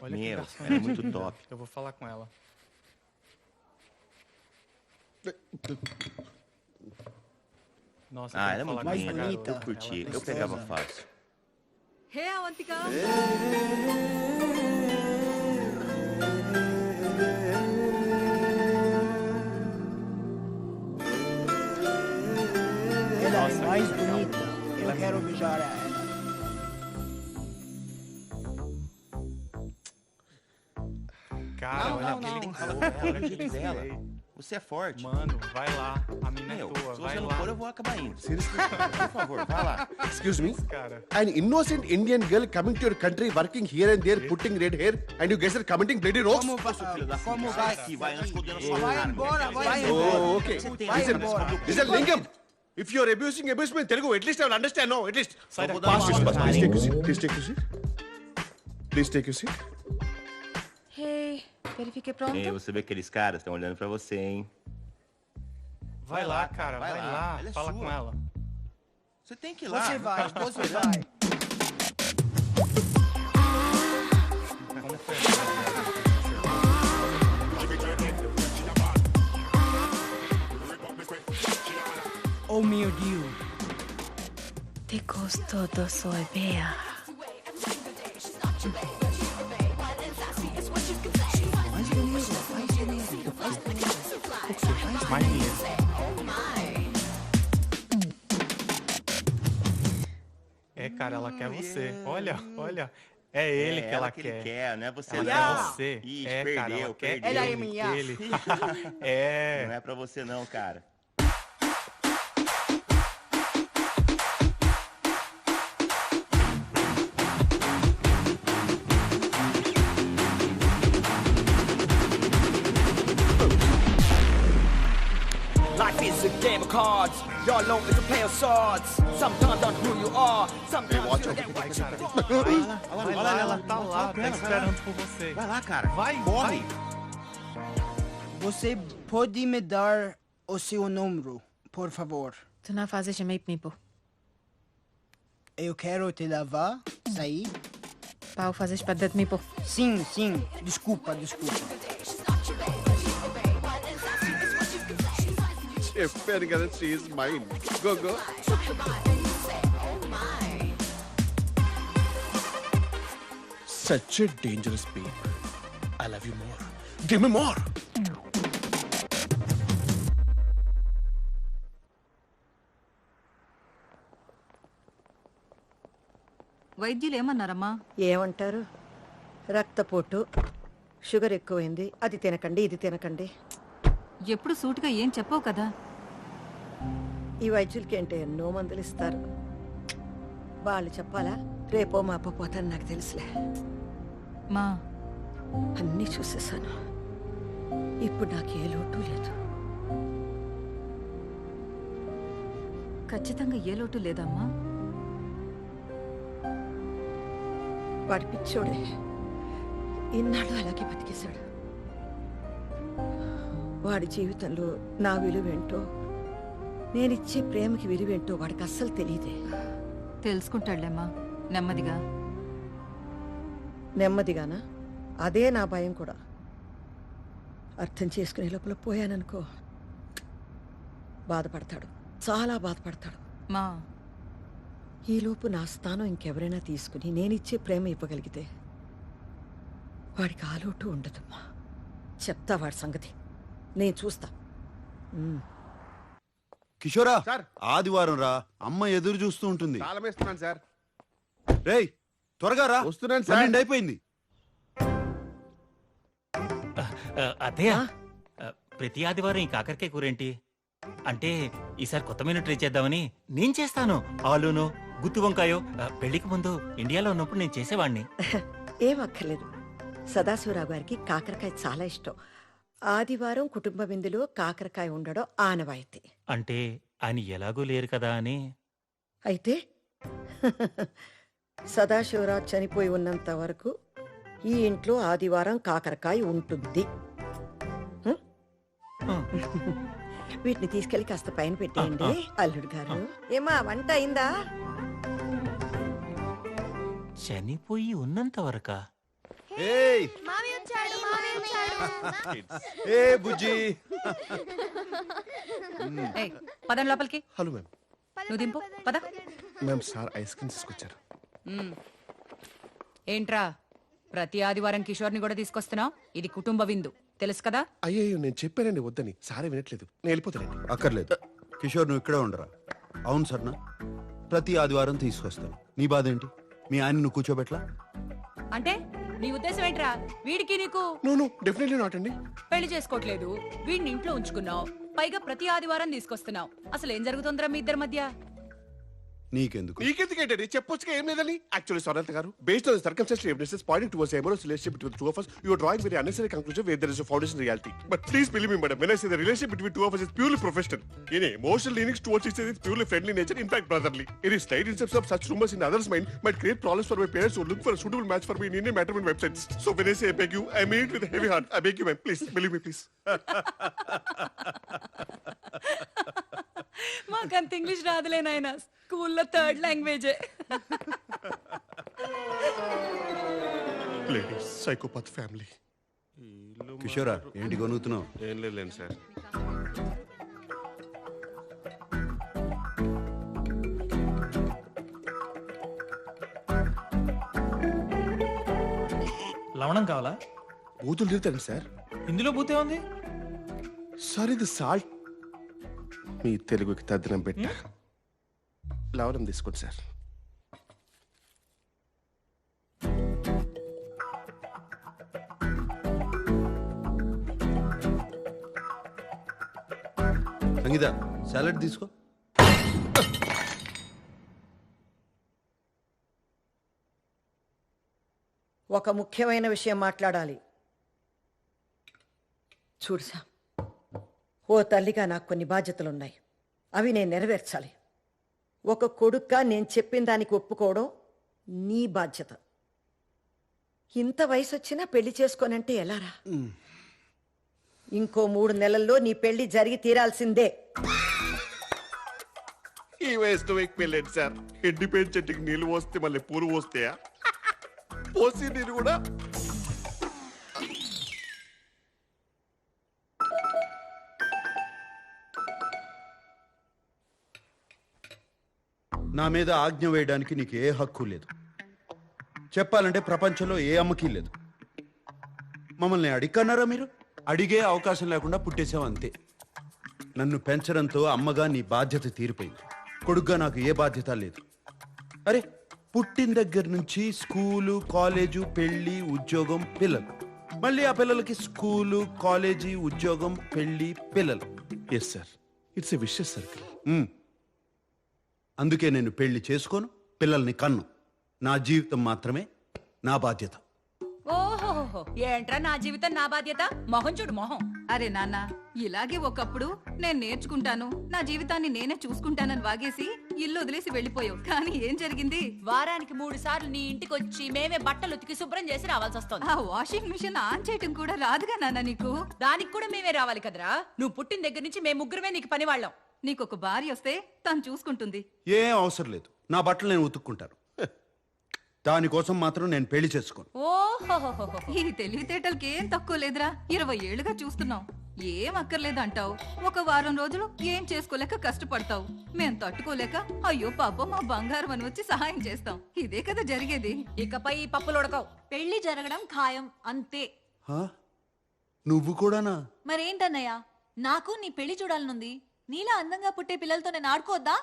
Olha que Meu, garçom é muito top. Eu vou falar com ela. Nossa, Ah, eu ela é muito mais bonita. Eu curti. Ela é Eu pegava fácil. Hey, cara, Fala olha com ela, aquele jeito dela. Você é forte. Mano, vai lá. A mina é tua, se vai você não lá. for, eu vou acabar indo. Seriously? Por favor, vai lá. Excuse me? Cara, An innocent Indian girl coming to your country, working here and there, putting red hair, and you guys are commenting bloody rocks? Como, Ô, seu filho da como puta, vai? sai daqui, vai, nós fodendo a sua Vai embora, vai embora. Oh, okay. Você tem Vai essa- embora. Listen, Lingam, if you are abusing, abuse me in Telugu, at least I will understand, no, at least. sai vou daqui. dar Pass pass. Please take your seat. Please take your seat. Please take your seat. Hey, verifique pronto. Ei, você vê que aqueles caras estão olhando pra você, hein? Vai lá, cara, vai, vai lá. lá. Ela é Fala sua. com ela. Você tem que ir lá. Você vai, você vai. Oh meu Deus. Te Mais dinheiro. É, cara, ela quer você. Olha, olha. É ele É que ela, que quer. ele quer, não é você Ela não. quer você. Ih, é, cara, perdeu, ela quer perdeu. Ela é ele, minha. ele. é. Não é pra você não, cara. Cards. You're alone with a pair of swords. Sometimes on who you are. Sometimes cara. Vai, lá, vai lá, ela ela- tá fala lá, tá esperando por você. Vai lá, cara. Vai, Corre. Você pode me dar o seu número, por favor? Tu não fazes chamei mipo. Eu quero te levar, sair. Pau fazes para mipo. Sim, sim. Desculpa, desculpa. Fergan, she is mine. Go, go. Such a dangerous babe. I love you more. Give me more. వైద్యులు ఏమన్నారమ్మా ఏమంటారు రక్తపోటు sugar ఎక్కువైంది అది తినకండి ఇది తినకండి ఎప్పుడు సూటిగా ఏం చెప్పవు కదా ఈ వైద్యులకి ఏంటో ఎన్నో మందులు ఇస్తారు. వాళ్ళు చెప్పాలా? రేపో మాపో పోతాను నాకు తెలుసులే. మా. అన్నీ చూసేసాను ఇప్పుడు నాకు ఏ లోటు లేదు. ఖచ్చితంగా ఏ లోటు లేదమ్మా. వాడి పిచ్చోడే. ఇన్నాళ్ళు అలాగే బతికేశాడు. వాడి జీవితంలో నా విలువేంటో నేనిచ్చే ప్రేమకి విలువేంటో వాడికి అస్సలు తెలియదే తెలుసుకుంటాడులేమ్మా. నెమ్మదిగా. నెమ్మదిగానా? అదే నా భయం కూడా. అర్థం చేసుకునే లోపల పోయాననుకో బాధపడతాడు. చాలా బాధపడతాడు. మా. ఈలోపు నా స్థానం ఇంకెవరైనా తీసుకుని నేనిచ్చే ప్రేమ ఇవ్వగలిగితే వాడికి ఆలోటు ఉండదమ్మా. చెప్తా వాడి సంగతి. నేను చూస్తా. కిషోరా సార్. ఆదివారం రా. అమ్మ ఎదురు చూస్తూ ఉంటుంది. తాళం వేస్తున్నాను సార్. రేయ్ త్వరగా రా. వస్తున్నాను సార్. పన్నెండు అయిపోయింది అదే ప్రతి ఆదివారం ఈ కాకరకాయ కూరేంటి? అంటే ఈసారి కొత్త మెనూ ట్రై చేద్దామని నేను చేస్తాను. ఆలూను గుత్తి వంకాయో ఆ, పెళ్ళికి ముందు ఇండియాలో ఉన్నప్పుడు నేను చేసేవాడిని ఏం అక్కర్లేదు. సదాశివరావు గారికి కాకరకాయ చాలా ఇష్టం. ఆదివారం కుటుంబ విందులో కాకరకాయ ఉండడం ఆనవాయితీ. అంటే ఆయన ఎలాగూ లేరు కదా అని. అయితే సదాశివరావు చనిపోయి ఉన్నంత వరకు ఈ ఇంట్లో ఆదివారం కాకరకాయ ఉంటుంది. హ్మ్? హ్మ్. వీటిని తీసుకెళ్ళి కాస్త పైన పెట్టేయండి అల్లుడు గారు. ఏమా వంట అయిందా? చనిపోయి ఉన్నంత వరకా? ఏయ్! ఏ బుజ్జి. ఏయ్, పదం లోపలికి. Hello ma'am. నువ్వు దింపు పద. మ్యామ్ సార్ ఐస్ క్రీమ్ తీసుకొచ్చారు. మ్మ్. ఏంట్రా ప్రతి ఆదివారం కిషోర్ని కూడా తీసుకొస్తున్నావు? ఇది కుటుంబ విందు. తెలుసు కదా? అయ్యో నేను చెప్పానండి వద్దని. సారే వినట్లేదు. నేను వెళ్ళిపోతానండి అక్కర్లేదు. కిషోర్ నువ్వు ఇక్కడే ఉండరా? అవును సర్నా ప్రతి ఆదివారం తీసుకొస్తాను. నీ బాధ ఏంటి? మీ ఆయన నువ్వు కూర్చోబెట్లా అంటే? నీ ఉద్దేశం ఏంట్రా? వీడికి నీకు? నో నో డెఫినెట్లీ నాట్ అండి. పెళ్ళి చేసుకోవట్లేదు. వీడిని ఇంట్లో ఉంచుకున్నావు. పైగా ప్రతి ఆదివారం తీసుకొస్తున్నావు. అసలు ఏం జరుగుతుందిరా మీ ఇద్దరి మధ్య? నీకెందుకు నీకెందుకేంటండి చెప్పొచ్చుగా ఏం లేదని యాక్చువల్లీ సొరంత గారు based on circumstantial evidences pointing towards amorous relationship between two of us you are drawing very unnecessary conclusion where there is a foundation in reality but please believe me madam when i say the relationship between two of us is purely professional in emotional leanings towards each other is purely friendly nature in fact brotherly any slight instance of such rumors in others mind might create problems for my parents who look for a suitable match for me in indian matrimony websites so when i say i beg you i mean it with a heavy heart i beg you man please believe me please మాకంత English రాదులే నాయన స్కూల్లో third లాంగ్వేజే. Psychopath family. కిషోరా ఏంటి కొనుగుతున్నావు ఏం లేదు సార్. లవణం కావాలా? బూతులు తిరుగుతాను సార్. ఇందులో బూతే ఉంది? సార్ ఇది సాల్ట్. మీ తెలుగుకి తద్దినం పెట్ట. లవణం తీసుకోండి సార్ సంగీత సాలడ్ తీసుకో. ఒక ముఖ్యమైన విషయం మాట్లాడాలి. చూడుసా ఓ తల్లిగా నాకు కొన్ని బాధ్యతలున్నాయి. అవి నేను నెరవేర్చాలి. ఒక కొడుక్గా నేను చెప్పిన దానికి ఒప్పుకోవడం నీ బాధ్యత. ఇంత వయసు వచ్చినా పెళ్ళి చేసుకోనంటే ఎలారా? ఇంకో మూడు నెలల్లో నీ పెళ్ళి జరిగి తీరాల్సిందే. ఈ వయసులో మీకు పెళ్ళండి సార్? ఎండిపోయిన చెట్టుకి నీళ్ళు పోస్తే మళ్ళీ పూలు పోస్తాయా? పోసి నీరు కూడా నా మీద ఆజ్ఞ వేయడానికి నీకు ఏ హక్కు లేదు. చెప్పాలంటే ప్రపంచంలో ఏ అమ్మకి లేదు. మమ్మల్ని అడిగన్నారా మీరు? అడిగే అవకాశం లేకుండా పుట్టేశావు అంతే. నన్ను పెంచడంతో అమ్మగా నీ బాధ్యత తీరిపోయింది. కొడుగ్గా నాకు ఏ బాధ్యత లేదు. అరే పుట్టిన దగ్గర నుంచి స్కూలు కాలేజు పెళ్ళి ఉద్యోగం పిల్లలు. మళ్ళీ ఆ పిల్లలకి స్కూలు కాలేజీ ఉద్యోగం పెళ్ళి పిల్లలు. Yes sir it's a vicious circle. అందుకే నేను పెళ్ళి చేసుకోను పిల్లల్ని కన్ను. నా జీవితం మాత్రమే నా బాధ్యత. ఓహోహో ఏంట్రా నా జీవితం నా బాధ్యత? మొహం చూడు మొహం. అరే నాన్న ఇలాగే ఒకప్పుడు నేను నేర్చుకుంటాను నా జీవితాన్ని నేనే చూసుకుంటానని వాగేసి ఇల్లు వదిలేసి వెళ్ళిపోయావు. కానీ ఏం జరిగింది? వారానికి మూడు సార్లు నీ ఇంటికి వచ్చి మేమే బట్టలు ఉతికి శుభ్రం చేసి రావాల్సి వస్తుంది ఆ వాషింగ్ మిషన్ ఆన్ చేయటం కూడా రాదుగా నాన్న నీకు? దానికి కూడా మేమే రావాలి కదరా. నువ్వు పుట్టిన దగ్గర నుంచి మేము ముగ్గురమే నీకు పని వాళ్ళం నీకు ఒక భార్య వస్తే తను చూసుకుంటుంది. ఏం అవసరం లేదు. నా బట్టలు నేను ఉతుక్కుంటాను. దానికోసం మాత్రం నేను పెళ్ళి చేసుకోను. ఈ తెలివితేటలకి ఏం తక్కువ లేదురా. ఇరవై ఏళ్ళుగా చూస్తున్నావు. ఏం అక్కర్లేదు అంటావు. ఒక వారం రోజులు ఏం చేసుకోలేక కష్టపడతావు. మేం తట్టుకోలేక అయ్యో పాపం మా బంగారం అని వచ్చి సహాయం చేస్తాం. ఇదే కదా జరిగేది. ఇకపై ఈ పప్పులు ఉడకవు. పెళ్ళి జరగడం ఖాయం అంతే. హా? నువ్వు కూడానా? మరేంటన్నయ్య? నాకు నీ పెళ్ళి చూడాలనుంది. నీలా అందంగా పుట్టే పిల్లలతో నేను ఆడుకోవద్దా?